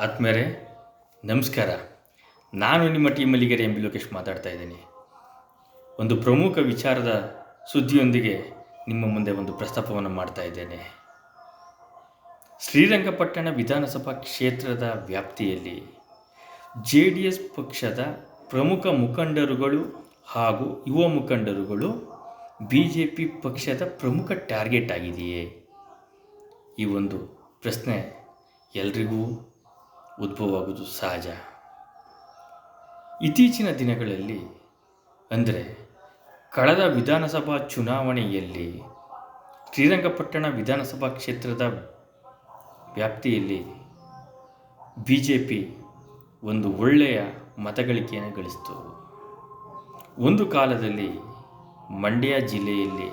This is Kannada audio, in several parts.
ಆತ್ಮೀಯರೇ, ನಮಸ್ಕಾರ. ನಾನು ನಿಮ್ಮ ಟೀಮಲ್ಲಿಗೆರೆ ಎಂ ಬಿ ಲೋಕೇಶ್ ಮಾತಾಡ್ತಾ ಇದ್ದೀನಿ. ಒಂದು ಪ್ರಮುಖ ವಿಚಾರದ ಸುದ್ದಿಯೊಂದಿಗೆ ನಿಮ್ಮ ಮುಂದೆ ಒಂದು ಪ್ರಸ್ತಾಪವನ್ನು ಮಾಡ್ತಾ ಇದ್ದೇನೆ. ಶ್ರೀರಂಗಪಟ್ಟಣ ವಿಧಾನಸಭಾ ಕ್ಷೇತ್ರದ ವ್ಯಾಪ್ತಿಯಲ್ಲಿ ಜೆ ಡಿ ಎಸ್ ಪಕ್ಷದ ಪ್ರಮುಖ ಮುಖಂಡರುಗಳು ಹಾಗೂ ಯುವ ಮುಖಂಡರುಗಳು ಬಿ ಜೆ ಪಿ ಪಕ್ಷದ ಪ್ರಮುಖ ಟಾರ್ಗೆಟ್ ಆಗಿದೆಯೇ? ಈ ಒಂದು ಪ್ರಶ್ನೆ ಎಲ್ರಿಗೂ ಉದ್ಭವ ಆಗೋದು ಸಹಜ. ಇತ್ತೀಚಿನ ದಿನಗಳಲ್ಲಿ, ಅಂದರೆ ಕಳೆದ ವಿಧಾನಸಭಾ ಚುನಾವಣೆಯಲ್ಲಿ, ಶ್ರೀರಂಗಪಟ್ಟಣ ವಿಧಾನಸಭಾ ಕ್ಷೇತ್ರದ ವ್ಯಾಪ್ತಿಯಲ್ಲಿ ಬಿ ಜೆ ಪಿ ಒಂದು ಒಳ್ಳೆಯ ಮತಗಳಿಕೆಯನ್ನು ಗಳಿಸಿತು. ಒಂದು ಕಾಲದಲ್ಲಿ ಮಂಡ್ಯ ಜಿಲ್ಲೆಯಲ್ಲಿ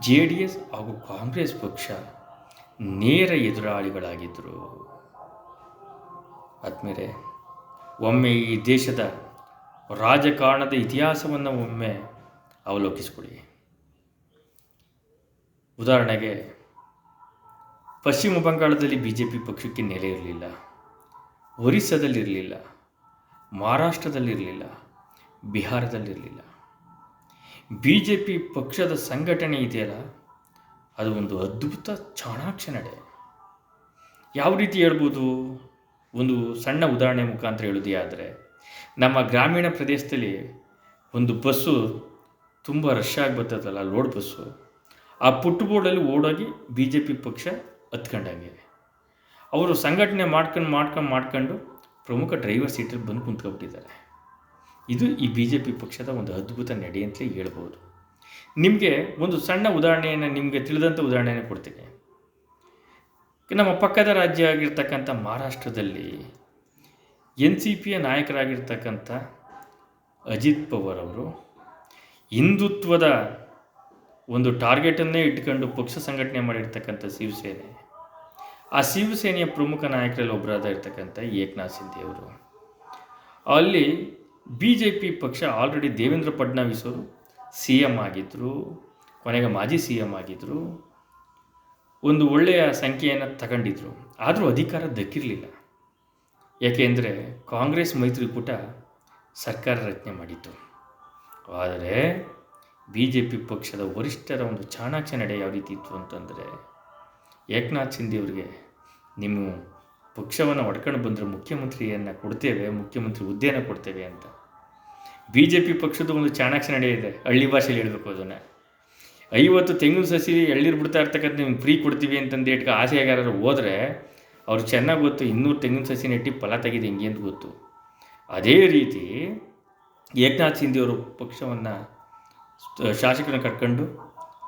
ಜೆ ಡಿ ಎಸ್ ಹಾಗೂ ಕಾಂಗ್ರೆಸ್ ಪಕ್ಷ ನೇರ ಎದುರಾಳಿಗಳಾಗಿದ್ದರು. ಆದ್ಮೇಲೆ ಒಮ್ಮೆ ಈ ದೇಶದ ರಾಜಕಾರಣದ ಇತಿಹಾಸವನ್ನು ಒಮ್ಮೆ ಅವಲೋಕಿಸಿಕೊಡಿ ಉದಾಹರಣೆಗೆ, ಪಶ್ಚಿಮ ಬಂಗಾಳದಲ್ಲಿ ಬಿ ಜೆ ಪಿ ಪಕ್ಷಕ್ಕೆ ನೆಲೆ ಇರಲಿಲ್ಲ ಒರಿಸ್ಸಾದಲ್ಲಿರಲಿಲ್ಲ ಮಹಾರಾಷ್ಟ್ರದಲ್ಲಿರಲಿಲ್ಲ ಬಿಹಾರದಲ್ಲಿರಲಿಲ್ಲ ಬಿ ಜೆ ಪಿ ಪಕ್ಷದ ಸಂಘಟನೆ ಇದೆಯಲ್ಲ, ಅದು ಒಂದು ಅದ್ಭುತ ಚಾಣಾಕ್ಷ ನಡೆ. ಯಾವ ರೀತಿ ಹೇಳ್ಬೋದು? ಒಂದು ಸಣ್ಣ ಉದಾಹರಣೆ ಮುಖಾಂತರ ಹೇಳೋದೇ ಆದರೆ, ನಮ್ಮ ಗ್ರಾಮೀಣ ಪ್ರದೇಶದಲ್ಲಿ ಒಂದು ಬಸ್ಸು ತುಂಬ ರಶ್ ಆಗಿ ಬರ್ತದಲ್ಲ ಲೋಡ್ ಬಸ್ಸು. ಆ ಪುಟ್ಟು ಬೋರ್ಡಲ್ಲಿ ಓಡೋಗಿ ಬಿ ಜೆ ಪಿ ಪಕ್ಷ ಹತ್ಕೊಂಡಂಗೆ. ಅವರು ಸಂಘಟನೆ ಮಾಡ್ಕೊಂಡು ಮಾಡ್ಕೊಂಡು ಮಾಡ್ಕೊಂಡು ಪ್ರಮುಖ ಡ್ರೈವರ್ ಸೀಟಲ್ಲಿ ಬಂದು ಕುಂತ್ಕೊಬಿಟ್ಟಿದ್ದಾರೆ. ಇದು ಈ ಬಿ ಜೆ ಪಿ ಪಕ್ಷದ ಒಂದು ಅದ್ಭುತ ನಡೆ ಅಂತಲೇ ಹೇಳ್ಬೋದು. ನಿಮಗೆ ಒಂದು ಸಣ್ಣ ಉದಾಹರಣೆಯನ್ನು, ನಿಮಗೆ ತಿಳಿದಂಥ ಉದಾಹರಣೆಯನ್ನು ಕೊಡ್ತೀನಿ. ನಮ್ಮ ಪಕ್ಕದ ರಾಜ್ಯ ಆಗಿರ್ತಕ್ಕಂಥ ಮಹಾರಾಷ್ಟ್ರದಲ್ಲಿ ಎನ್ ಸಿ ಪಿಯ ನಾಯಕರಾಗಿರ್ತಕ್ಕಂಥ ಅಜಿತ್ ಪವಾರ್ ಅವರು ಹಿಂದುತ್ವದ ಒಂದು ಟಾರ್ಗೆಟನ್ನೇ ಇಟ್ಕೊಂಡು ಪಕ್ಷ ಸಂಘಟನೆ ಮಾಡಿರ್ತಕ್ಕಂಥ ಶಿವಸೇನೆ. ಆ ಶಿವಸೇನೆಯ ಪ್ರಮುಖ ನಾಯಕರಲ್ಲಿ ಒಬ್ಬರಾದ ಇರ್ತಕ್ಕಂಥ ಏಕನಾಥ್ ಸಿಂಧೆ ಅವರು. ಅಲ್ಲಿ ಬಿ ಜೆ ಪಿ ಪಕ್ಷ ಆಲ್ರೆಡಿ ದೇವೇಂದ್ರ ಫಡ್ನವೀಸ್ ಅವರು ಸಿ ಎಂ ಆಗಿದ್ದರು ಕೊನೆಗೆ ಮಾಜಿ ಸಿ ಎಂ ಆಗಿದ್ದರು ಒಂದು ಒಳ್ಳೆಯ ಸಂಖ್ಯೆಯನ್ನು ತಗೊಂಡಿದ್ರು. ಆದರೂ ಅಧಿಕಾರ ದಕ್ಕಿರಲಿಲ್ಲ. ಯಾಕೆಂದರೆ ಕಾಂಗ್ರೆಸ್ ಮೈತ್ರಿಕೂಟ ಸರ್ಕಾರ ರಚನೆ ಮಾಡಿತ್ತು. ಆದರೆ ಬಿ ಜೆ ಪಿ ಪಕ್ಷದ ವರಿಷ್ಠರ ಒಂದು ಚಾಣಾಕ್ಷ ನಡೆ ಯಾವ ರೀತಿ ಇತ್ತು ಅಂತಂದರೆ ಏಕನಾಥ್ ಶಿಂದೆ ಅವರಿಗೆ ನಿಮ್ಮ ಪಕ್ಷವನ್ನು ಒಡ್ಕೊಂಡು ಬಂದರೆ ಮುಖ್ಯಮಂತ್ರಿಯನ್ನು ಕೊಡ್ತೇವೆ, ಮುಖ್ಯಮಂತ್ರಿ ಹುದ್ದೆಯನ್ನು ಕೊಡ್ತೇವೆ ಅಂತ. ಬಿ ಜೆ ಪಿ ಪಕ್ಷದ ಒಂದು ಚಾಣಾಕ್ಷ ನಡೆ ಇದೆ. ಹಳ್ಳಿ ಭಾಷೆಯಲ್ಲಿ ಹೇಳಬೇಕು ಅದನ್ನು. ಐವತ್ತು ತೆಂಗಿನ ಸಸಿ ಎಳ್ನೀರು ಬಿಡ್ತಾ ಇರ್ತಕ್ಕಂಥ ನಿಮ್ಗೆ ಫ್ರೀ ಕೊಡ್ತೀವಿ ಅಂತಂದು ಇಟ್ಕ ಆಸೆಗಾರರು ಹೋದರೆ ಅವ್ರು ಚೆನ್ನಾಗಿ ಗೊತ್ತು ಇನ್ನೂರು ತೆಂಗಿನ ಸಸಿ ನೆಟ್ಟಿ ಫಲ ತೆಗೆದು ಹೆಂಗೆ ಅಂತ ಗೊತ್ತು. ಅದೇ ರೀತಿ ಏಕನಾಥ್ ಸಿಂಧಿಯವರು ಅವರು ಪಕ್ಷವನ್ನು ಶಾಸಕರನ್ನ ಕರ್ಕೊಂಡು,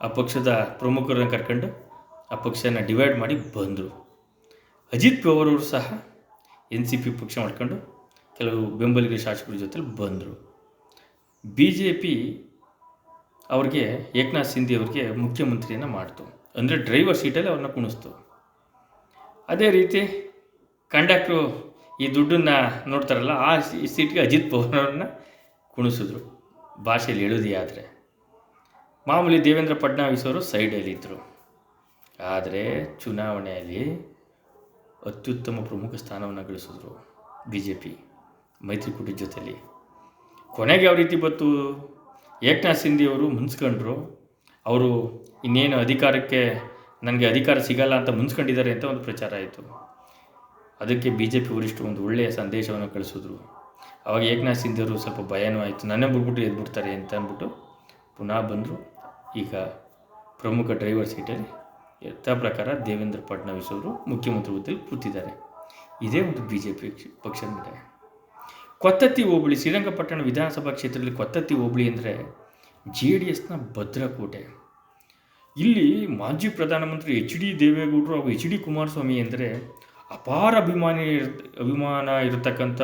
ಆ ಪಕ್ಷದ ಪ್ರಮುಖರನ್ನ ಕರ್ಕೊಂಡು ಆ ಪಕ್ಷನ ಡಿವೈಡ್ ಮಾಡಿ ಬಂದರು. ಅಜಿತ್ ಪವಾರ್ ಸಹ ಎನ್ ಸಿ ಪಿ ಪಕ್ಷ ಮಾಡ್ಕೊಂಡು ಕೆಲವು ಬೆಂಬಲಿಗರ ಶಾಸಕರ ಜೊತೆಲಿ ಬಂದರು. ಬಿ ಜೆ ಪಿ ಅವ್ರಿಗೆ ಏಕನಾಥ್ ಸಿಂಧಿ ಅವ್ರಿಗೆ ಮುಖ್ಯಮಂತ್ರಿಯನ್ನು ಮಾಡ್ತು. ಅಂದರೆ ಡ್ರೈವರ್ ಸೀಟಲ್ಲಿ ಅವ್ರನ್ನ ಕುಣಿಸ್ತು. ಅದೇ ರೀತಿ ಕಂಡಕ್ಟ್ರು ಈ ದುಡ್ಡನ್ನು ನೋಡ್ತಾರಲ್ಲ, ಆ ಸೀಟ್ಗೆ ಅಜಿತ್ ಪವಾರ್ ಅವ್ರನ್ನ ಕುಣಿಸಿದ್ರು. ಭಾಷೆಯಲ್ಲಿ ಹೇಳೋದೇ ಆದರೆ. ಮಾಮೂಲಿ ದೇವೇಂದ್ರ ಫಡ್ನವೀಸ್ ಅವರು ಸೈಡಲ್ಲಿದ್ದರು ಆದರೆ ಚುನಾವಣೆಯಲ್ಲಿ ಅತ್ಯುತ್ತಮ ಪ್ರಮುಖ ಸ್ಥಾನವನ್ನು ಗಳಿಸಿದ್ರು ಬಿ ಜೆ ಪಿ ಮೈತ್ರಿಕೂಟದ ಜೊತೆಯಲ್ಲಿ ಕೊನೆಗೆ ಯಾವ ರೀತಿ ಬಂತು? ಏಕನಾಥ್ ಸಿಂಧಿ ಅವರು ಮುನ್ಸ್ಕೊಂಡ್ರು. ಅವರು ಇನ್ನೇನು ಅಧಿಕಾರಕ್ಕೆ ನನಗೆ ಅಧಿಕಾರ ಸಿಗಲ್ಲ ಅಂತ ಮುನ್ಸ್ಕೊಂಡಿದ್ದಾರೆ ಅಂತ ಒಂದು ಪ್ರಚಾರ ಆಯಿತು. ಅದಕ್ಕೆ ಬಿ ಜೆ ಪಿ ವರಿಷ್ಠರು ಒಂದು ಒಳ್ಳೆಯ ಸಂದೇಶವನ್ನು ಕಳಿಸಿದ್ರು. ಅವಾಗ ಏಕನಾಥ್ ಸಿಂಧಿ ಅವರು ಸ್ವಲ್ಪ ಭಯನೂ ಆಯಿತು. ನನ್ನ ಬಿಟ್ಬಿಟ್ಟು ಎದ್ಬಿಡ್ತಾರೆ ಅಂತ ಅಂದ್ಬಿಟ್ಟು ಪುನಃ ಬಂದರು. ಈಗ ಪ್ರಮುಖ ಡ್ರೈವರ್ ಸೀಟಲ್ಲಿ ಯಥ ಪ್ರಕಾರ ದೇವೇಂದ್ರ ಫಡ್ನವೀಸ್ ಅವರು ಮುಖ್ಯಮಂತ್ರಿ ಹುದ್ದೆಯಲ್ಲಿ ಕೂತಿದ್ದಾರೆ. ಇದೇ ಒಂದು ಬಿ ಜೆ ಪಿ ಪಕ್ಷದ ನಡೆ. ಕೊತ್ತತ್ತಿ ಹೋಬಳಿ, ಶ್ರೀರಂಗಪಟ್ಟಣ ವಿಧಾನಸಭಾ ಕ್ಷೇತ್ರದಲ್ಲಿ ಕೊತ್ತತ್ತಿ ಹೋಬಳಿ ಅಂದರೆ ಜೆ ಡಿ ಎಸ್ನ ಭದ್ರಕೋಟೆ. ಇಲ್ಲಿ ಮಾಜಿ ಪ್ರಧಾನಮಂತ್ರಿ ಎಚ್ ಡಿ ದೇವೇಗೌಡರು ಹಾಗೂ ಎಚ್ ಡಿ ಕುಮಾರಸ್ವಾಮಿ ಅಂದರೆ ಅಪಾರ ಅಭಿಮಾನಿ ಅಭಿಮಾನ ಇರತಕ್ಕಂಥ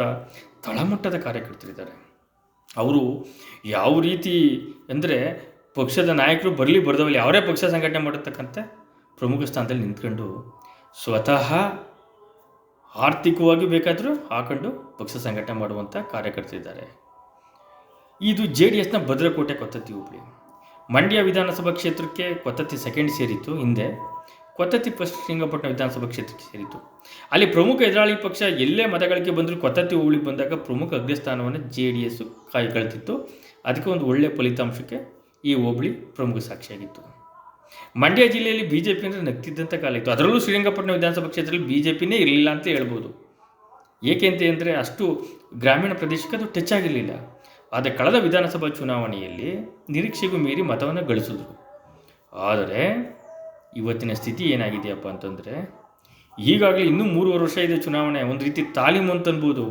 ತಳಮಟ್ಟದ ಕಾರ್ಯಕರ್ತರಿದ್ದಾರೆ. ಅವರು ಯಾವ ರೀತಿ ಅಂದರೆ ಪಕ್ಷದ ನಾಯಕರು ಬರಲಿ ಬರೆದವಲ್ಲಿ ಅವರೇ ಪಕ್ಷ ಸಂಘಟನೆ ಮಾಡಿರ್ತಕ್ಕಂಥ ಪ್ರಮುಖ ಸ್ಥಾನದಲ್ಲಿ ನಿಂತ್ಕೊಂಡು ಸ್ವತಃ ಆರ್ಥಿಕವಾಗಿ ಬೇಕಾದರೂ ಹಾಕೊಂಡು ಪಕ್ಷ ಸಂಘಟನೆ ಮಾಡುವಂಥ ಕಾರ್ಯಕರ್ತರಿದ್ದಾರೆ ಇದು ಜೆ ಡಿ ಎಸ್ನ ಭದ್ರಕೋಟೆ ಕೊತ್ತತ್ತಿ ಹುಬ್ಳಿ. ಮಂಡ್ಯ ವಿಧಾನಸಭಾ ಕ್ಷೇತ್ರಕ್ಕೆ ಕೊತ್ತತ್ತಿ ಸೆಕೆಂಡ್ ಸೇರಿತ್ತು, ಹಿಂದೆ ಕೊತ್ತತ್ತಿ ಫಸ್ಟ್ ಶ್ರೀರಂಗಪಟ್ಟಣ ವಿಧಾನಸಭಾ ಕ್ಷೇತ್ರಕ್ಕೆ ಸೇರಿತ್ತು. ಅಲ್ಲಿ ಪ್ರಮುಖ ಎದುರಾಳಿ ಪಕ್ಷ ಎಲ್ಲೇ ಮತಗಳಿಗೆ ಬಂದರೂ ಕೊತ್ತತ್ತಿ ಹೋಬಳಿ ಬಂದಾಗ ಪ್ರಮುಖ ಅಗ್ರಸ್ಥಾನವನ್ನು ಜೆ ಡಿ ಎಸ್ ಕಾಯ್ಕೊಳ್ತಿತ್ತು. ಅದಕ್ಕೆ ಒಂದು ಒಳ್ಳೆಯ ಫಲಿತಾಂಶಕ್ಕೆ ಈ ಹೋಬಳಿ ಪ್ರಮುಖ ಸಾಕ್ಷಿಯಾಗಿತ್ತು. ಮಂಡ್ಯ ಜಿಲ್ಲೆಯಲ್ಲಿ ಬಿ ಜೆ ಪಿ ಅಂದರೆ ನಗ್ತಿದ್ದಂಥ ಕಾಲ ಇತ್ತು. ಅದರಲ್ಲೂ ಶ್ರೀರಂಗಪಟ್ಟಣ ವಿಧಾನಸಭಾ ಕ್ಷೇತ್ರದಲ್ಲಿ ಬಿ ಜೆ ಪಿನೇ ಇರಲಿಲ್ಲ ಅಂತ ಹೇಳ್ಬೋದು. ಏಕೆಂತ ಅಂದರೆ ಅಷ್ಟು ಗ್ರಾಮೀಣ ಪ್ರದೇಶಕ್ಕೆ ಅದು ಟಚ್ ಆಗಿರಲಿಲ್ಲ. ಆದರೆ ಕಳೆದ ವಿಧಾನಸಭಾ ಚುನಾವಣೆಯಲ್ಲಿ ನಿರೀಕ್ಷೆಗೂ ಮೀರಿ ಮತವನ್ನು ಗಳಿಸಿದ್ರು. ಆದರೆ ಇವತ್ತಿನ ಸ್ಥಿತಿ ಏನಾಗಿದೆಯಪ್ಪ ಅಂತಂದರೆ ಈಗಾಗಲೇ ಇನ್ನೂ ಮೂರುವರೆ ವರ್ಷ ಇದೆ ಚುನಾವಣೆ. ಒಂದು ರೀತಿ ತಾಲೀಮು ಅಂತ ಅನ್ಬೋದು.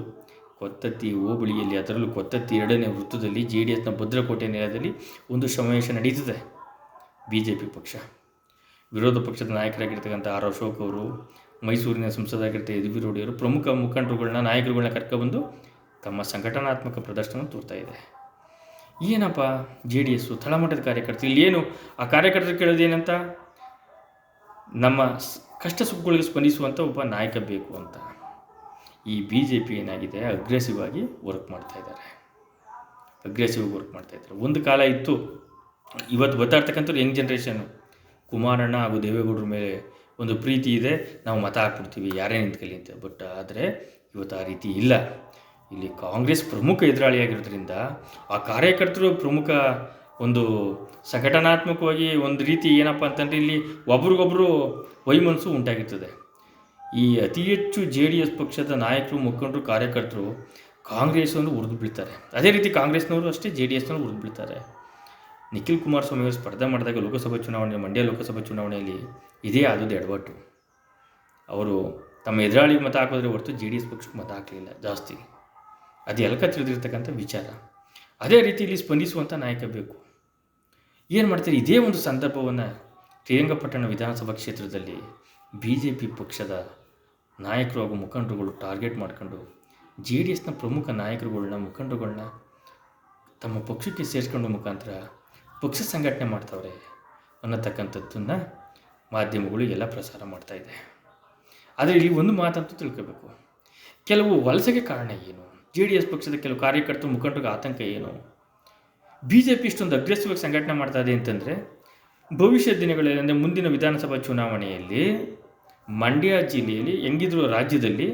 ಕೊತ್ತತ್ತಿ ಹೋಬಳಿಯಲ್ಲಿ ಅದರಲ್ಲೂ ಕೊತ್ತತ್ತಿ ಎರಡನೇ ವೃತ್ತದಲ್ಲಿ ಜೆ ಡಿ ಎಸ್ನ ಭದ್ರಕೋಟೆ ನೆಲದಲ್ಲಿ ಒಂದು ಸಮಾವೇಶ ನಡೀತಿದೆ. ಬಿ ಜೆ ಪಿ ಪಕ್ಷ. ವಿರೋಧ ಪಕ್ಷದ ನಾಯಕರಾಗಿರ್ತಕ್ಕಂಥ ಆರ್ ಅಶೋಕ್ ಅವರು, ಮೈಸೂರಿನ ಸಂಸದರಾಗಿರ್ತ ಅವರು ಪ್ರಮುಖ ಮುಖಂಡರುಗಳನ್ನ, ನಾಯಕರುಗಳನ್ನ ಕರ್ಕೊಬಂದು ತಮ್ಮ ಸಂಘಟನಾತ್ಮಕ ಪ್ರದರ್ಶನ ತೋರ್ತಾ ಇದೆ. ಏನಪ್ಪ ಜೆ ಡಿ ಎಸ್ಸು ತಳಮಟ್ಟದ ಕಾರ್ಯಕರ್ತರು? ಇಲ್ಲಿ ಏನು ಆ ಕಾರ್ಯಕರ್ತರು ಕೇಳೋದೇನಂತ? ನಮ್ಮ ಕಷ್ಟ ಸುಖಗಳಿಗೆ ಸ್ಪಂದಿಸುವಂಥ ಒಬ್ಬ ನಾಯಕ ಬೇಕು ಅಂತ. ಈ ಬಿ ಜೆ ಪಿ ಏನಾಗಿದೆ? ಅಗ್ರೆಸಿವ್ ಆಗಿ ವರ್ಕ್ ಮಾಡ್ತಾ ಇದ್ದಾರೆ. ಅಗ್ರೆಸಿವ್ ವರ್ಕ್ ಮಾಡ್ತಾ ಇದ್ದಾರೆ. ಒಂದು ಕಾಲ ಇತ್ತು. ಇವತ್ತು ಬರ್ತಾ ಯಂಗ್ ಜನ್ರೇಷನ್ನು ಕುಮಾರಣ್ಣ ಹಾಗೂ ದೇವೇಗೌಡರ ಮೇಲೆ ಒಂದು ಪ್ರೀತಿ ಇದೆ. ನಾವು ಮತ ಹಾಕ್ಬಿಡ್ತೀವಿ, ಯಾರೇ ನಿಂತ್ಕೊಳ್ಳಿ ಅಂತ. ಬಟ್ ಆದರೆ ಇವತ್ತು ಆ ರೀತಿ ಇಲ್ಲ. ಇಲ್ಲಿ ಕಾಂಗ್ರೆಸ್ ಪ್ರಮುಖ ಎದುರಾಳಿಯಾಗಿರೋದ್ರಿಂದ ಆ ಕಾರ್ಯಕರ್ತರು ಪ್ರಮುಖ ಒಂದು ಸಂಘಟನಾತ್ಮಕವಾಗಿ ಒಂದು ರೀತಿ ಏನಪ್ಪ ಅಂತಂದರೆ ಇಲ್ಲಿ ಒಬ್ರಿಗೊಬ್ಬರು ವೈಮನಸ್ಸು ಉಂಟಾಗಿರ್ತದೆ. ಈ ಅತಿ ಹೆಚ್ಚು ಜೆ ಡಿ ಎಸ್ ಪಕ್ಷದ ನಾಯಕರು, ಮುಖಂಡರು, ಕಾರ್ಯಕರ್ತರು ಕಾಂಗ್ರೆಸ್ಸನ್ನು ಉರಿದು ಬಿಡ್ತಾರೆ ಅದೇ ರೀತಿ ಕಾಂಗ್ರೆಸ್ನವರು ಅಷ್ಟೇ ಜೆ ಡಿ ಎಸ್ನವರು ಉರಿದು ಬೀಳ್ತಾರೆ. ನಿಖಿಲ್ ಕುಮಾರಸ್ವಾಮಿ ಅವರು ಸ್ಪರ್ಧೆ ಮಾಡಿದಾಗ ಲೋಕಸಭಾ ಚುನಾವಣೆ, ಮಂಡ್ಯ ಲೋಕಸಭಾ ಚುನಾವಣೆಯಲ್ಲಿ ಇದೇ ಆದದ್ದು ಎಡವಟ್ಟು. ಅವರು ತಮ್ಮ ಎದುರಾಳಿಗೆ ಮತ ಹಾಕೋದ್ರೆ ಹೊರತು ಜೆ ಡಿ ಎಸ್ ಪಕ್ಷಕ್ಕೆ ಮತ ಹಾಕಲಿಲ್ಲ, ಜಾಸ್ತಿ. ಅದು ಎಲ್ಕ ತಿಳಿದಿರ್ತಕ್ಕಂಥ ವಿಚಾರ. ಅದೇ ರೀತಿಯಲ್ಲಿ ಸ್ಪಂದಿಸುವಂಥ ನಾಯಕ ಬೇಕು. ಏನು ಮಾಡ್ತಾರೆ? ಇದೇ ಒಂದು ಸಂದರ್ಭವನ್ನು ಶ್ರೀರಂಗಪಟ್ಟಣ ವಿಧಾನಸಭಾ ಕ್ಷೇತ್ರದಲ್ಲಿ ಬಿ ಜೆ ಪಿ ಪಕ್ಷದ ನಾಯಕರು ಹಾಗೂ ಮುಖಂಡರುಗಳು ಟಾರ್ಗೆಟ್ ಮಾಡ್ಕೊಂಡು ಜೆ ಡಿ ಎಸ್ನ ಪ್ರಮುಖ ನಾಯಕರುಗಳನ್ನ ಮುಖಂಡರುಗಳನ್ನ ತಮ್ಮ ಪಕ್ಷಕ್ಕೆ ಸೇರಿಸ್ಕೊಂಡ ಮುಖಾಂತರ ಪಕ್ಷ ಸಂಘಟನೆ ಮಾಡ್ತಾವ್ರೆ ಅನ್ನತಕ್ಕಂಥದ್ದನ್ನ ಮಾಧ್ಯಮಗಳು ಎಲ್ಲ ಪ್ರಸಾರ ಮಾಡ್ತಾ ಇದೆ. ಆದರೆ ಇಲ್ಲಿ ಒಂದು ಮಾತಂತೂ ತಿಳ್ಕೋಬೇಕು. ಕೆಲವು ವಲಸೆಗೆ ಕಾರಣ ಏನು? ಜೆ ಡಿ ಎಸ್ ಪಕ್ಷದ ಕೆಲವು ಕಾರ್ಯಕರ್ತರು ಮುಖಂಡರಿಗೆ ಆತಂಕ ಏನು? ಬಿ ಜೆ ಪಿ ಇಷ್ಟೊಂದು ಅಗ್ರೆಸಿವ್ ಆಗಿ ಸಂಘಟನೆ ಮಾಡ್ತಾ ಇದೆ ಅಂತಂದರೆ, ಭವಿಷ್ಯದ ದಿನಗಳಲ್ಲಿ ಅಂದರೆ ಮುಂದಿನ ವಿಧಾನಸಭಾ ಚುನಾವಣೆಯಲ್ಲಿ ಮಂಡ್ಯ ಜಿಲ್ಲೆಯಲ್ಲಿ ಹೆಂಗಿದ್ರು ರಾಜ್ಯದಲ್ಲಿ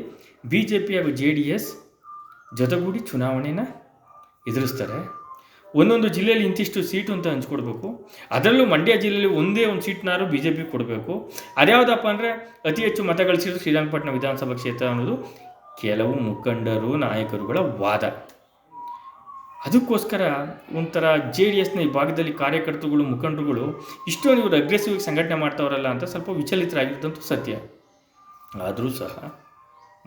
ಬಿ ಜೆ ಪಿ ಹಾಗೂ ಜೆ ಡಿ ಎಸ್ ಜೊತೆಗೂಡಿ ಚುನಾವಣೆನ ಎದುರಿಸ್ತಾರೆ. ಒಂದೊಂದು ಜಿಲ್ಲೆಯಲ್ಲಿ ಇಂತಿಷ್ಟು ಸೀಟು ಅಂತ ಹಂಚ್ಕೊಡ್ಬೇಕು. ಅದರಲ್ಲೂ ಮಂಡ್ಯ ಜಿಲ್ಲೆಯಲ್ಲಿ ಒಂದೇ ಒಂದು ಸೀಟ್ನಾರು ಬಿ ಜೆ ಪಿ ಕೊಡಬೇಕು. ಅದ್ಯಾವುದಪ್ಪ ಅಂದರೆ ಅತಿ ಹೆಚ್ಚು ಮತ ಗಳಿಸಿದ್ರು ಶ್ರೀರಂಗಪಟ್ಟಣ ವಿಧಾನಸಭಾ ಕ್ಷೇತ್ರ ಅನ್ನೋದು ಕೆಲವು ಮುಖಂಡರು, ನಾಯಕರುಗಳ ವಾದ. ಅದಕ್ಕೋಸ್ಕರ ಒಂಥರ ಜೆ ಡಿ ಎಸ್ನ ಈ ಭಾಗದಲ್ಲಿ ಕಾರ್ಯಕರ್ತರುಗಳು, ಮುಖಂಡರುಗಳು ಇಷ್ಟೊಂದು ಇವರು ಅಗ್ರೆಸಿವ್ ಸಂಘಟನೆ ಮಾಡ್ತಾವ್ರಲ್ಲ ಅಂತ ಸ್ವಲ್ಪ ವಿಚಲಿತರಾಗಿದ್ದಂತೂ ಸತ್ಯ. ಆದರೂ ಸಹ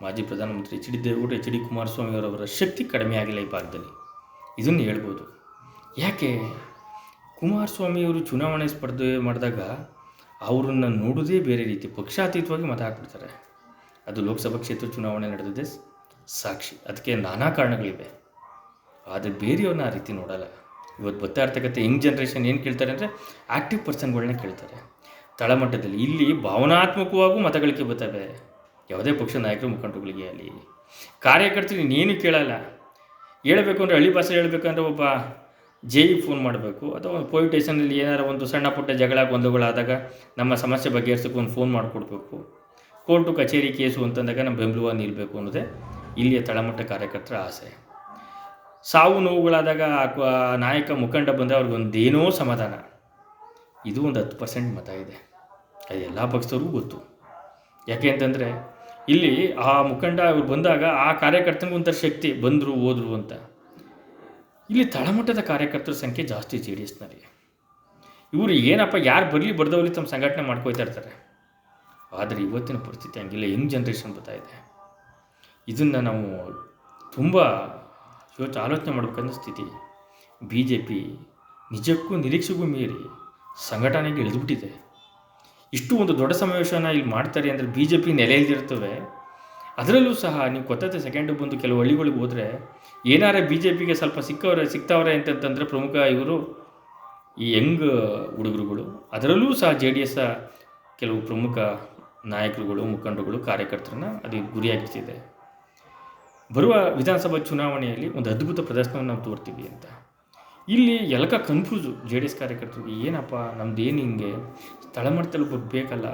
ಮಾಜಿ ಪ್ರಧಾನಮಂತ್ರಿ H D Deve Gowda, H D Kumaraswamy ಅವರವರ ಶಕ್ತಿ ಕಡಿಮೆ ಆಗಿಲ್ಲ ಈ ಭಾಗದಲ್ಲಿ. ಇದನ್ನು ಹೇಳ್ಬೋದು. ಯಾಕೆ? ಕುಮಾರಸ್ವಾಮಿಯವರು ಚುನಾವಣೆ ಸ್ಪರ್ಧೆ ಮಾಡಿದಾಗ ಅವರನ್ನು ನೋಡೋದೇ ಬೇರೆ ರೀತಿ, ಪಕ್ಷಾತೀತವಾಗಿ ಮತ ಹಾಕ್ಬಿಡ್ತಾರೆ ಅದು ಲೋಕಸಭಾ ಕ್ಷೇತ್ರ ಚುನಾವಣೆ ನಡೆದಿದೆ ಸಾಕ್ಷಿ. ಅದಕ್ಕೆ ನಾನಾ ಕಾರಣಗಳಿವೆ. ಆದರೆ ಬೇರೆಯವ್ರನ್ನ ಆ ರೀತಿ ನೋಡಲ್ಲ. ಇವತ್ತು ಬರ್ತಾ ಇರ್ತಕ್ಕಂಥ ಯಂಗ್ ಜನ್ರೇಷನ್ ಏನು ಕೇಳ್ತಾರೆ ಅಂದರೆ ಆ್ಯಕ್ಟಿವ್ ಪರ್ಸನ್ಗಳನ್ನ ಕೇಳ್ತಾರೆ. ತಳಮಟ್ಟದಲ್ಲಿ ಇಲ್ಲಿ ಭಾವನಾತ್ಮಕವಾಗೂ ಮತಗಳಿಕೆ ಬರ್ತವೆ. ಯಾವುದೇ ಪಕ್ಷ ನಾಯಕರು ಮುಖಂಡಗಳಿಗೆ ಅಲ್ಲಿ ಕಾರ್ಯಕರ್ತರು ಇನ್ನೇನು ಕೇಳಲ್ಲ. ಹೇಳಬೇಕು ಅಂದರೆ ಹಳ್ಳಿ ಭಾಷೆ ಹೇಳಬೇಕಂದ್ರೆ ಒಬ್ಬ ಜೆ ಇ ಫೋನ್ ಮಾಡಬೇಕು ಅಥವಾ ಪೊಲೀಸ್ ಸ್ಟೇಷನಲ್ಲಿ ಏನಾರ ಒಂದು ಸಣ್ಣ ಪುಟ್ಟ ಜಗಳ, ಗೊಂದಲಗಳಾದಾಗ ನಮ್ಮ ಸಮಸ್ಯೆ ಬಗೆಹರಿಸೋಕೆ ಒಂದು ಫೋನ್ ಮಾಡಿಕೊಡ್ಬೇಕು. ಕೋರ್ಟು ಕಚೇರಿ ಕೇಸು ಅಂತಂದಾಗ ನಮ್ಮ ಬೆಂಬಲವಾಗಿ ನಿಲ್ಲಬೇಕು ಅನ್ನೋದೇ ಇಲ್ಲಿಯ ತಳಮಟ್ಟ ಕಾರ್ಯಕರ್ತರ ಆಸೆ. ಸಾವು ನೋವುಗಳಾದಾಗ ನಾಯಕ ಮುಖಂಡ ಬಂದರೆ ಅವ್ರಿಗೊಂದೇನೋ ಸಮಾಧಾನ. ಇದು ಒಂದು ಹತ್ತು ಪರ್ಸೆಂಟ್ ಮತ ಇದೆ. ಅದು ಎಲ್ಲ ಪಕ್ಷದವ್ರಿಗೂ ಗೊತ್ತು. ಯಾಕೆ ಅಂತಂದರೆ ಇಲ್ಲಿ ಆ ಮುಖಂಡ ಅವ್ರು ಬಂದಾಗ ಆ ಕಾರ್ಯಕರ್ತನಿಗೆ ಒಂಥರ ಶಕ್ತಿ ಬಂದರು, ಹೋದರು ಅಂತ. ಇಲ್ಲಿ ತಳಮಟ್ಟದ ಕಾರ್ಯಕರ್ತರ ಸಂಖ್ಯೆ ಜಾಸ್ತಿ ಜೆ ಡಿ ಎಸ್ನಲ್ಲಿ ಇವರು ಏನಪ್ಪ, ಯಾರು ಬರಲಿ ಬರ್ದವಲ್ಲಿ ತಮ್ಮ ಸಂಘಟನೆ ಮಾಡ್ಕೋಯ್ತಾ ಇರ್ತಾರೆ. ಆದರೆ ಇವತ್ತಿನ ಪರಿಸ್ಥಿತಿ ಹಂಗಿಲ್ಲ. ಯಂಗ್ ಜನ್ರೇಷನ್ ಬರ್ತಾ ಇದೆ. ಇದನ್ನು ನಾವು ತುಂಬ ಇವತ್ತು ಆಲೋಚನೆ ಮಾಡಬೇಕಂದ ಸ್ಥಿತಿ. ಬಿ ಜೆ ಪಿ ನಿಜಕ್ಕೂ ನಿರೀಕ್ಷೆಗೂ ಮೀರಿ ಸಂಘಟನೆಗೆ ಇಳಿದುಬಿಟ್ಟಿದೆ. ಇಷ್ಟು ಒಂದು ದೊಡ್ಡ ಸಮಾವೇಶನ ಇಲ್ಲಿ ಮಾಡ್ತಾರೆ ಅಂದರೆ ಬಿ ಜೆ ಪಿ ನೆಲೆ ಇಲ್ದಿರ್ತವೆ. ಅದರಲ್ಲೂ ಸಹ ನೀವು ಕೊತ್ತತೆ ಸೆಕೆಂಡು ಬಂದು ಕೆಲವು ಹಳ್ಳಿಗಳಿಗೆ ಹೋದರೆ, ಏನಾರ ಬಿ ಜೆ ಪಿಗೆ ಸ್ವಲ್ಪ ಸಿಕ್ಕವ್ರೆ ಸಿಗ್ತಾವ್ರೆ ಅಂತಂತಂದರೆ ಪ್ರಮುಖ ಇವರು ಈ ಯಂಗ್ ಹುಡುಗರುಗಳು. ಅದರಲ್ಲೂ ಸಹ ಜೆ ಡಿ ಎಸ್ ಕೆಲವು ಪ್ರಮುಖ ನಾಯಕರುಗಳು, ಮುಖಂಡರುಗಳು, ಕಾರ್ಯಕರ್ತರನ್ನ ಅದು ಗುರಿಯಾಗಿರ್ತಿದೆ. ಬರುವ ವಿಧಾನಸಭಾ ಚುನಾವಣೆಯಲ್ಲಿ ಒಂದು ಅದ್ಭುತ ಪ್ರದರ್ಶನವನ್ನು ನಾವು ತೋರ್ತೀವಿ ಅಂತ. ಇಲ್ಲಿ ಎಲ್ಲಕ ಕನ್ಫ್ಯೂಸು ಜೆ ಡಿ ಎಸ್ ಕಾರ್ಯಕರ್ತರಿಗೆ, ಏನಪ್ಪ ನಮ್ದು ಏನು ಹಿಂಗೆ? ಸ್ಥಳ ಮಟ್ಟದಲ್ಲಿ ಒಬ್ಬರು ಬೇಕಲ್ಲ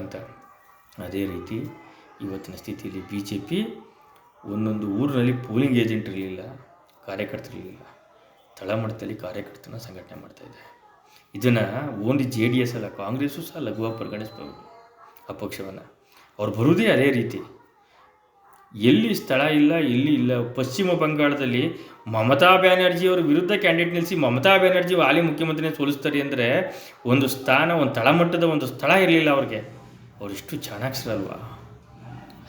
ಅಂತ. ಅದೇ ರೀತಿ ಇವತ್ತಿನ ಸ್ಥಿತಿಯಲ್ಲಿ ಬಿ ಜೆ ಪಿ ಒಂದೊಂದು ಊರಿನಲ್ಲಿ ಪೋಲಿಂಗ್ ಏಜೆಂಟ್ ಇರಲಿಲ್ಲ, ಕಾರ್ಯಕರ್ತರಿರಲಿಲ್ಲ. ತಳಮಟ್ಟದಲ್ಲಿ ಕಾರ್ಯಕರ್ತನ ಸಂಘಟನೆ ಮಾಡ್ತಾಯಿದೆ ಇದನ್ನು ಓನ್ಲಿ ಜೆ ಡಿ ಎಸ್ ಅಲ್ಲ, ಕಾಂಗ್ರೆಸ್ಸು ಸಹ ಲಘುವಾಗಿ ಪರಿಗಣಿಸ್ಬೋದು ಆ ಪಕ್ಷವನ್ನು ಅವ್ರು ಬರುವುದೇ ಅದೇ ರೀತಿ. ಎಲ್ಲಿ ಸ್ಥಳ ಇಲ್ಲ, ಎಲ್ಲಿ ಇಲ್ಲ, ಪಶ್ಚಿಮ ಬಂಗಾಳದಲ್ಲಿ ಮಮತಾ ಬ್ಯಾನರ್ಜಿಯವ್ರ ವಿರುದ್ಧ ಕ್ಯಾಂಡಿಡೇಟ್ ನಿಲ್ಲಿಸಿ ಮಮತಾ ಬ್ಯಾನರ್ಜಿ ಹಾಲಿ ಮುಖ್ಯಮಂತ್ರಿನೇ ಸೋಲಿಸ್ತಾರೆ ಅಂದರೆ ಒಂದು ಸ್ಥಾನ, ಒಂದು ತಳಮಟ್ಟದ ಒಂದು ಸ್ಥಳ ಇರಲಿಲ್ಲ ಅವ್ರಿಗೆ. ಅವರಿಷ್ಟು ಚಾಣಾಕ್ಷರಲ್ವಾ?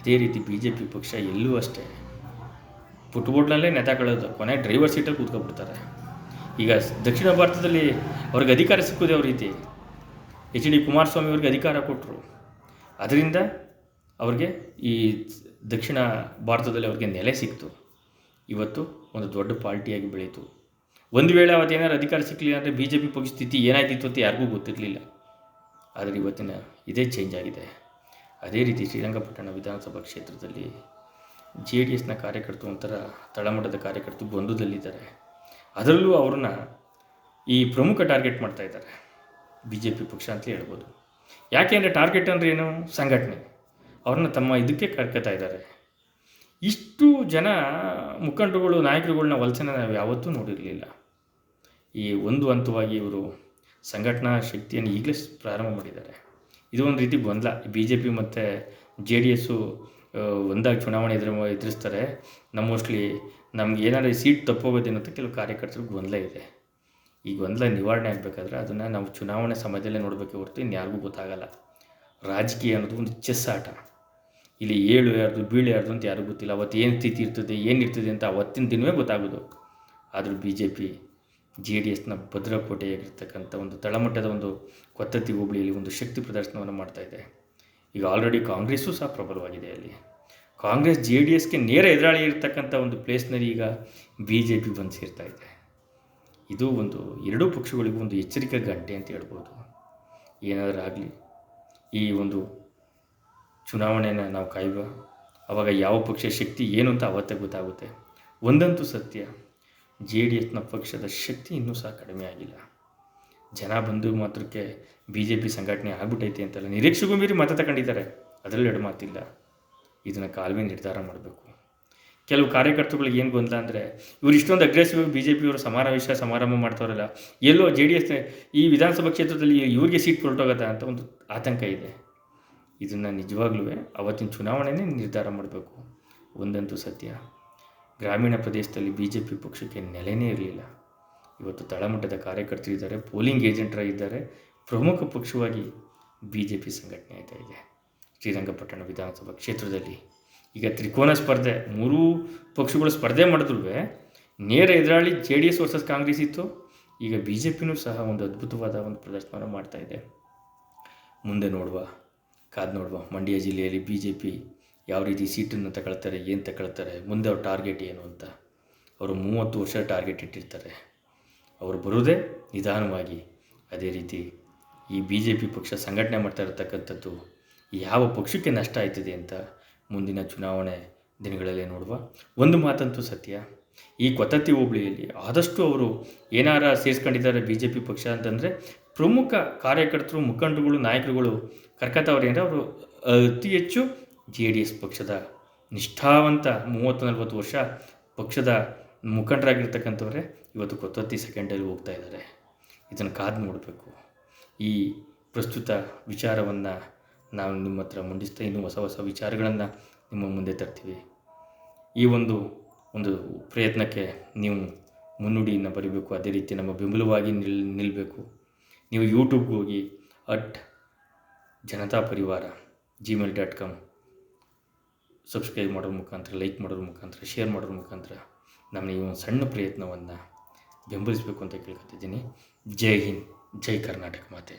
ಅದೇ ರೀತಿ ಬಿ ಜೆ ಪಿ ಪಕ್ಷ ಎಲ್ಲೂ ಅಷ್ಟೇ. ಪುಟ್ಬೋಟ್ನಲ್ಲೇ ನೆತಾಕೊಳ್ಳೋದು ಕೊನೆ ಡ್ರೈವರ್ ಸೀಟಲ್ಲಿ ಕೂತ್ಕೊಬಿಡ್ತಾರೆ ಈಗ ದಕ್ಷಿಣ ಭಾರತದಲ್ಲಿ ಅವ್ರಿಗೆ ಅಧಿಕಾರ ಸಿಕ್ಕೋದೇ ಅವ್ರ ರೀತಿ. ಎಚ್ ಡಿ ಕುಮಾರಸ್ವಾಮಿ ಅವ್ರಿಗೆ ಅಧಿಕಾರ ಕೊಟ್ಟರು ಅದರಿಂದ ಅವ್ರಿಗೆ ಈ ದಕ್ಷಿಣ ಭಾರತದಲ್ಲಿ ಅವ್ರಿಗೆ ನೆಲೆ ಸಿಕ್ತು. ಇವತ್ತು ಒಂದು ದೊಡ್ಡ ಪಾರ್ಟಿಯಾಗಿ ಬೆಳೀತು. ಒಂದು ವೇಳೆ ಅವತ್ತೇನಾದ್ರು ಅಧಿಕಾರ ಸಿಕ್ಕಲಿಲ್ಲ ಅಂದರೆ ಬಿ ಜೆ ಪಿ ಪಕ್ಷ ಸ್ಥಿತಿ ಏನಾಯ್ತಿತ್ತು ಅಂತ ಯಾರಿಗೂ ಗೊತ್ತಿರಲಿಲ್ಲ. ಆದರೆ ಇವತ್ತಿನ ಇದೇ ಚೇಂಜ್ ಆಗಿದೆ. ಅದೇ ರೀತಿ ಶ್ರೀರಂಗಪಟ್ಟಣ ವಿಧಾನಸಭಾ ಕ್ಷೇತ್ರದಲ್ಲಿ ಜೆ ಡಿ ಎಸ್ನ ಕಾರ್ಯಕರ್ತರು ಒಂಥರ ತಳಮಟ್ಟದ ಕಾರ್ಯಕರ್ತರು ಬಂಧುದಲ್ಲಿದ್ದಾರೆ ಅದರಲ್ಲೂ ಅವ್ರನ್ನ ಈ ಪ್ರಮುಖ ಟಾರ್ಗೆಟ್ ಮಾಡ್ತಾ ಇದ್ದಾರೆ. ಬಿ ಜೆ ಪಿ ಪಕ್ಷ ಅಂತಲೇ ಹೇಳ್ಬೋದು. ಯಾಕೆಂದರೆ ಟಾರ್ಗೆಟ್ ಅಂದರೆ ಏನು? ಸಂಘಟನೆ. ಅವ್ರನ್ನ ತಮ್ಮ ಇದಕ್ಕೆ ಕರ್ಕೋತಾ ಇದ್ದಾರೆ. ಇಷ್ಟು ಜನ ಮುಖಂಡರುಗಳು ನಾಯಕರುಗಳನ್ನ ವಲಸೆನ ನಾವು ಯಾವತ್ತೂ ನೋಡಿರಲಿಲ್ಲ. ಈ ಒಂದು ಹಂತವಾಗಿ ಇವರು ಸಂಘಟನಾ ಶಕ್ತಿಯನ್ನು ಈಗಲೇ ಪ್ರಾರಂಭ ಮಾಡಿದ್ದಾರೆ. ಇದು ಒಂದು ರೀತಿ ಗೊಂದಲ. ಬಿ ಜೆ ಪಿ ಮತ್ತು ಜೆ ಡಿ ಎಸ್ಸು ಒಂದಾಗಿ ಚುನಾವಣೆ ಎದುರು, ಎದುರಿಸ್ತಾರೆ. ನಮ್ಮ ಮೋಸ್ಟ್ಲಿ ನಮ್ಗೆ ಏನಾದ್ರು ಸೀಟ್ ತಪ್ಪೋಗೋದೇನೋ ಅಂತ ಕೆಲವು ಕಾರ್ಯಕರ್ತರಿಗೆ ಗೊಂದಲ ಇದೆ. ಈ ಗೊಂದಲ ನಿವಾರಣೆ ಆಗಬೇಕಾದ್ರೆ ಅದನ್ನು ನಾವು ಚುನಾವಣೆ ಸಮಯದಲ್ಲೇ ನೋಡಬೇಕೆ ಹೊರತು ಇನ್ಯಾರಿಗೂ ಗೊತ್ತಾಗಲ್ಲ. ರಾಜಕೀಯ ಅನ್ನೋದು ಒಂದು ಚೆಸ್ ಆಟ. ಇಲ್ಲಿ ಏಳು ಯಾರ್ದು, ಬೀಳು ಯಾರ್ದು ಅಂತ ಯಾರಿಗೂ ಗೊತ್ತಿಲ್ಲ. ಅವತ್ತು ಏನು ಸ್ಥಿತಿ ಇರ್ತದೆ ಏನಿರ್ತದೆ ಅಂತ ಅವತ್ತಿನ ದಿನವೇ ಗೊತ್ತಾಗೋದು. ಆದರೂ B J P J D ಎಸ್ನ ಭದ್ರಕೋಟೆಯಾಗಿರ್ತಕ್ಕಂಥ ಒಂದು ತಳಮಟ್ಟದ ಒಂದು ಕೊತ್ತತಿ ಹೋಬಳಿಯಲ್ಲಿ ಒಂದು ಶಕ್ತಿ ಪ್ರದರ್ಶನವನ್ನು ಮಾಡ್ತಾ ಇದೆ. ಈಗ ಆಲ್ರೆಡಿ ಕಾಂಗ್ರೆಸ್ಸು ಸಹ ಪ್ರಬಲವಾಗಿದೆ ಅಲ್ಲಿ. ಕಾಂಗ್ರೆಸ್ ಜೆ ಡಿ ಎಸ್ಗೆ ನೇರ ಎದುರಾಳಿ ಇರತಕ್ಕಂಥ ಒಂದು ಪ್ಲೇಸ್ನಲ್ಲಿ ಈಗ ಬಿ ಜೆ ಪಿ ಬಂದು ಸೇರ್ತಾ ಇದೆ. ಇದು ಒಂದು ಎರಡೂ ಪಕ್ಷಗಳಿಗೂ ಒಂದು ಎಚ್ಚರಿಕೆ ಗಂಟೆ ಅಂತ ಹೇಳ್ಬೋದು. ಏನಾದರೂ ಆಗಲಿ, ಈ ಒಂದು ಚುನಾವಣೆಯನ್ನು ನಾವು ಕಾಯುವ. ಆವಾಗ ಯಾವ ಪಕ್ಷ ಶಕ್ತಿ ಏನು ಅಂತ ಅವತ್ತೇ ಗೊತ್ತಾಗುತ್ತೆ. ಒಂದಂತೂ ಸತ್ಯ. ಜೆ ಡಿ ಎಸ್ನ ಪಕ್ಷದ ಶಕ್ತಿ ಇನ್ನೂ ಸಹ ಕಡಿಮೆ ಆಗಿಲ್ಲ. ಜನ ಬಂದು ಮಾತ್ರಕ್ಕೆ ಬಿ ಜೆ ಪಿ ಸಂಘಟನೆ ಆಗ್ಬಿಟ್ಟೈತೆ ಅಂತೆಲ್ಲ ನಿರೀಕ್ಷೆಗೂ ಮೀರಿ ಮತ ತಗೊಂಡಿದ್ದಾರೆ. ಅದರಲ್ಲಿ ಎರಡು ಮಾತಿಲ್ಲ. ಇದನ್ನು ಕಾಲುವೆ ನಿರ್ಧಾರ ಮಾಡಬೇಕು. ಕೆಲವು ಕಾರ್ಯಕರ್ತರುಗಳಿಗೆ ಏನು ಗೊಂದಲ ಅಂದರೆ ಇವರು ಇಷ್ಟೊಂದು ಅಗ್ರೆಸಿವ್ ಬಿ ಜೆ ಪಿಯವರು ಸಮಾವೇಶ ಸಮಾರಂಭ ಮಾಡ್ತಾರಲ್ಲ ಎಲ್ಲೋ ಜೆ ಡಿ ಎಸ್ ಈ ವಿಧಾನಸಭಾ ಕ್ಷೇತ್ರದಲ್ಲಿ ಇವರಿಗೆ ಸೀಟ್ ಹೊರಟೋಗತ್ತಾ ಅಂತ ಒಂದು ಆತಂಕ ಇದೆ. ಇದನ್ನು ನಿಜವಾಗ್ಲೂ ಅವತ್ತಿನ ಚುನಾವಣೆನೇ ನಿರ್ಧಾರ ಮಾಡಬೇಕು. ಒಂದಂತೂ ಸತ್ಯ. ಗ್ರಾಮೀಣ ಪ್ರದೇಶದಲ್ಲಿ ಬಿ ಜೆ ಪಿ ಪಕ್ಷಕ್ಕೆ ನೆಲೆನೇ ಇರಲಿಲ್ಲ. ಇವತ್ತು ತಳಮಟ್ಟದ ಕಾರ್ಯಕರ್ತರಿದ್ದಾರೆ, ಪೋಲಿಂಗ್ ಏಜೆಂಟರ ಇದ್ದಾರೆ ಪ್ರಮುಖ ಪಕ್ಷವಾಗಿ ಬಿ ಜೆ ಪಿ ಸಂಘಟನೆ ಆಯ್ತಾ ಇದೆ. ಶ್ರೀರಂಗಪಟ್ಟಣ ವಿಧಾನಸಭಾ ಕ್ಷೇತ್ರದಲ್ಲಿ. ಈಗ ತ್ರಿಕೋನ ಸ್ಪರ್ಧೆ, ಮೂರೂ ಪಕ್ಷಗಳು ಸ್ಪರ್ಧೆ ಮಾಡಿದ್ರು ನೇರ ಎದುರಾಳಿ J D S versus Congress ಇತ್ತು. ಈಗ ಬಿ ಜೆ ಪಿನೂ ಸಹ ಒಂದು ಅದ್ಭುತವಾದ ಒಂದು ಪ್ರದರ್ಶನವನ್ನು ಮಾಡ್ತಾ ಇದೆ. ಮುಂದೆ ನೋಡುವ, ಕಾದು ನೋಡುವ ಮಂಡ್ಯ ಜಿಲ್ಲೆಯಲ್ಲಿ ಬಿ ಜೆ ಪಿ ಯಾವ ರೀತಿ ಸೀಟನ್ನು ತಗೊಳ್ತಾರೆ, ಏನು ತಗೊಳ್ತಾರೆ, ಮುಂದೆ ಅವ್ರ ಟಾರ್ಗೆಟ್ ಏನು ಅಂತ ಅವರು ಮೂವತ್ತು ವರ್ಷ ಟಾರ್ಗೆಟ್ ಇಟ್ಟಿರ್ತಾರೆ. ಅವರು ಬರೋದೇ ನಿಧಾನವಾಗಿ ಅದೇ ರೀತಿ ಈ ಬಿ ಜೆ ಪಿ ಪಕ್ಷ ಸಂಘಟನೆ ಮಾಡ್ತಾ ಇರತಕ್ಕಂಥದ್ದು ಯಾವ ಪಕ್ಷಕ್ಕೆ ನಷ್ಟ ಆಯ್ತಿದೆ ಅಂತ ಮುಂದಿನ ಚುನಾವಣೆ ದಿನಗಳಲ್ಲಿ ನೋಡುವ ಒಂದು ಮಾತಂತೂ ಸತ್ಯ. ಈ ಕೊತತಿ ಹೋಬಳಿಯಲ್ಲಿ ಆದಷ್ಟು ಅವರು ಏನಾರ ಸೇರಿಸ್ಕೊಂಡಿದ್ದಾರೆ ಬಿ ಜೆ ಪಿ ಪಕ್ಷ ಅಂತಂದರೆ ಪ್ರಮುಖ ಕಾರ್ಯಕರ್ತರು, ಮುಖಂಡರುಗಳು, ನಾಯಕರುಗಳು ಕರ್ಕತ್ತವ್ರು ಏನಂದರೆ ಅವರು ಅತಿ ಹೆಚ್ಚು ಜೆ ಡಿ ಎಸ್ ಪಕ್ಷದ ನಿಷ್ಠಾವಂತ ಮೂವತ್ತು ನಲವತ್ತು ವರ್ಷ ಪಕ್ಷದ ಮುಖಂಡರಾಗಿರ್ತಕ್ಕಂಥವ್ರೆ ಇವತ್ತು ಕೊತ್ತತ್ತಿ ಸೆಕೆಂಡಲ್ಲಿ ಹೋಗ್ತಾ ಇದ್ದಾರೆ. ಇದನ್ನು ಕಾದು ನೋಡಬೇಕು. ಈ ಪ್ರಸ್ತುತ ವಿಚಾರವನ್ನು ನಾವು ನಿಮ್ಮ ಹತ್ರ ಮಂಡಿಸ್ತಾ ಇನ್ನೂ ಹೊಸ ಹೊಸ ವಿಚಾರಗಳನ್ನು ನಿಮ್ಮ ಮುಂದೆ ತರ್ತೀವಿ. ಈ ಒಂದು ಒಂದು ಪ್ರಯತ್ನಕ್ಕೆ ನೀವು ಮುನ್ನುಡಿಯನ್ನು ಬರೀಬೇಕು. ಅದೇ ರೀತಿ ನಮ್ಮ ಬೆಂಬಲವಾಗಿ ನಿಲ್ ನಿಲ್ಲಬೇಕು ನೀವು ಯೂಟ್ಯೂಬ್ಗೆ ಹೋಗಿ ಅಟ್ ಜನತಾ ಪರಿವಾರ ಜಿಮೇಲ್ ಡಾಟ್ ಕಾಮ್ ಸಬ್ಸ್ಕ್ರೈಬ್ ಮಾಡೋದ್ರ ಮುಖಾಂತರ ಲೈಕ್ ಮಾಡೋದ್ರ ಮುಖಾಂತರ ಶೇರ್ ಮಾಡೋದ್ರ ಮುಖಾಂತರ ನಮ್ಮ ಈ ಒಂದು ಸಣ್ಣ ಪ್ರಯತ್ನವನ್ನು ಬೆಂಬಲಿಸಬೇಕು ಅಂತ ಕೇಳ್ಕೊತಿದ್ದೀನಿ. ಜೈ ಹಿಂದ್, ಜೈ ಕರ್ನಾಟಕ ಮಾತೆ.